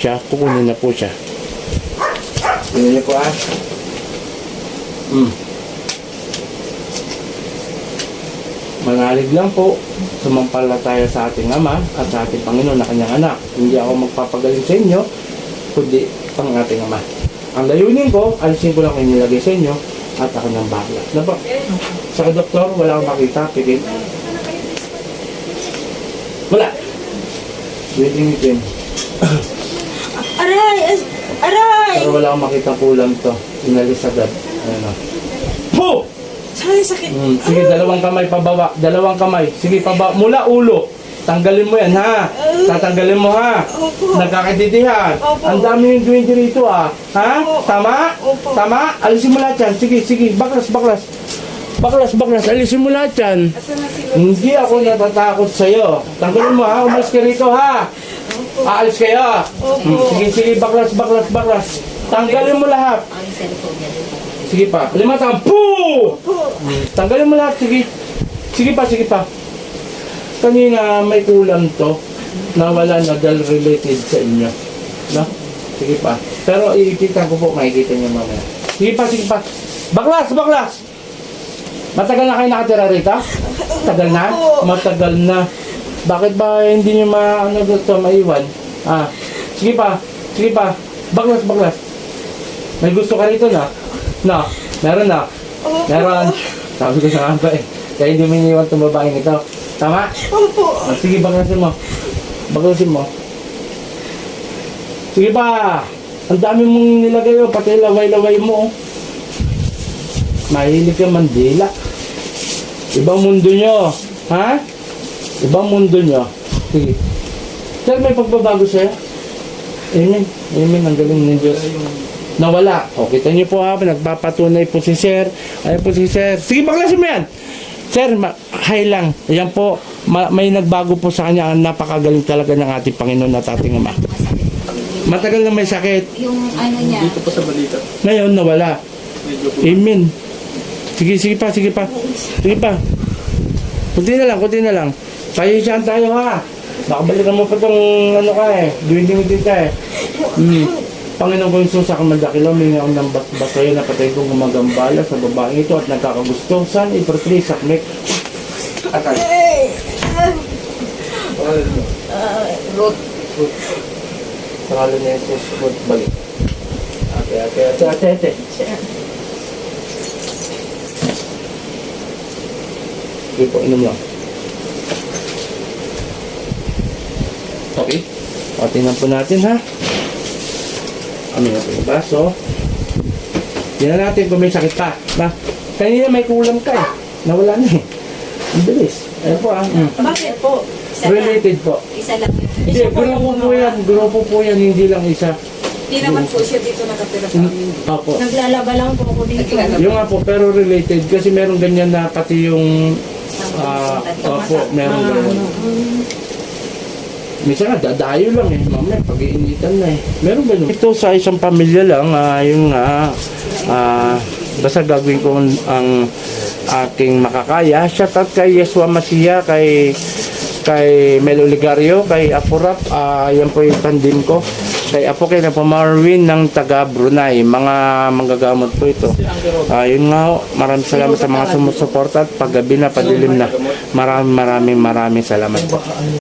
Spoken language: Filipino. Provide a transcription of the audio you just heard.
siya, kukunin na po siya. Tingnan niyo po ah. Mm. Manalig lang po, sumampala tayo sa ating Ama at sa ating Panginoon na kanyang anak. Hindi ako magpapagaling sa inyo, kundi pang ating Ama. Ang layunin ko, alisin ko lang yung nilagay sa inyo at ako ng bakla. Na ba? Sa doktor, wala akong makita, pigil. Wala. Waiting itim. Pero wala akong makita kulang to. Inalis agad. Ayan o. Po! Ay, sakit. Mm, sige, dalawang kamay pababa. Dalawang kamay. Sige, pababa. Mula ulo. Tanggalin mo yan, ha? Tatanggalin mo, ha? Opo. Nagkakaditihan. Opo. Ang dami yung duwende rito, ha? Ha? Opo. Tama? Opo. Tama? Alisin mo lahat yan. Sige, sige. Baklas, baklas. Baklas, baklas. Alisin mo lahat yan. Asan na si Hindi ako natatakot sa'yo. Tanggalin mo, ha? Umalis ka rito, ha? Aalis kayo. Opo. Mm, Sige, sige. Baklas, baklas, baklas. Tanggalin mo lahat. Sige pa. Lima tang. Poo! Tanggalin mo lahat. Sige. Sige pa, sige pa. Kanina may kulang to na wala na dahil related sa inyo. No? Sige pa. Pero ikikita ko po, makikita niyo mamaya. Sige pa, sige pa. Baklas, baklas! Matagal na kayo nakatira rito? Tagal na? Matagal na. Bakit ba hindi niyo ma, ano dito, maiwan? Ah, sige pa, sige pa. Baklas, baklas. May gusto ka rito na? No, meron na. Opo. Meron. Sabi ko sa kanta eh. Kaya hindi mo iniwan itong babaeng ito. Tama? Opo. Ah, sige, baklasin mo. Baklasin mo. Sige pa. Ang dami mong nilagay oh. Pati laway-laway mo oh. Mahilig ka mandila. Ibang mundo nyo. Ha? Ibang mundo nyo. Sige. Sir, may pagbabago sa'yo? Amen. Amen. Ang galing ng Diyos. Nawala. O, kita niyo po ha, nagpapatunay po si Sir. Ayan po si Sir. Sige, baklasin mo yan. Sir, ma- hi lang. Ayan po, ma- may nagbago po sa kanya. Napakagaling talaga ng ating Panginoon at ating Ama. Matagal na may sakit. Yung ano niya, Dito pa sa balita. Ngayon, nawala. Medyo po. Amen. Sige, sige pa, sige pa. Sige pa. Kunti na lang, kunti na lang. Pahihisihan tayo ha. Baka balikan mo pa itong ano ka eh. Duwinding din ka eh. Hmm. Panginoon ko yung susa kang mandakilaw, may nga ng basayo na patay kong gumagambala sa babaeng ito at nagkakagusto. San ipertri sakmek. Atay. Ruth. Sa kalan na Jesus, good balik. Ate, ate, ate, ate, ate. Sige po, inom lang. Okay. O, tingnan po natin ha. Ano po yung baso. Tingnan natin kung may sakit pa. Ba? Kanina may kulang ka eh. Nawala na eh. Ang bilis. Ayan po ah. Mm. Bakit po? isa lang. Related po. Isa lang. Hindi, grupo po yan. Grupo po yan, hindi lang isa. Hindi naman po siya dito nakatira sa amin. Opo. Naglalaba lang po ako dito. Yung nga po, pero related. Kasi meron ganyan na pati yung... ah opo, meron ganyan. Minsan nga, dadayo lang eh. Mamaya, pag-iinitan na eh. Meron ganun. Ito sa isang pamilya lang, ah, yung nga, ah, basta gagawin ko ang, aking makakaya. Shout out kay Yeswa Masia, kay kay Mel Oligario, kay Apurap, ah, yan po yung tandem ko. Kay Apo kay na Marwin ng taga Brunei, mga manggagamot po ito. Ah, yun nga maraming salamat sa mga sumusuporta at paggabi na, padilim na. Maraming maraming maraming salamat po.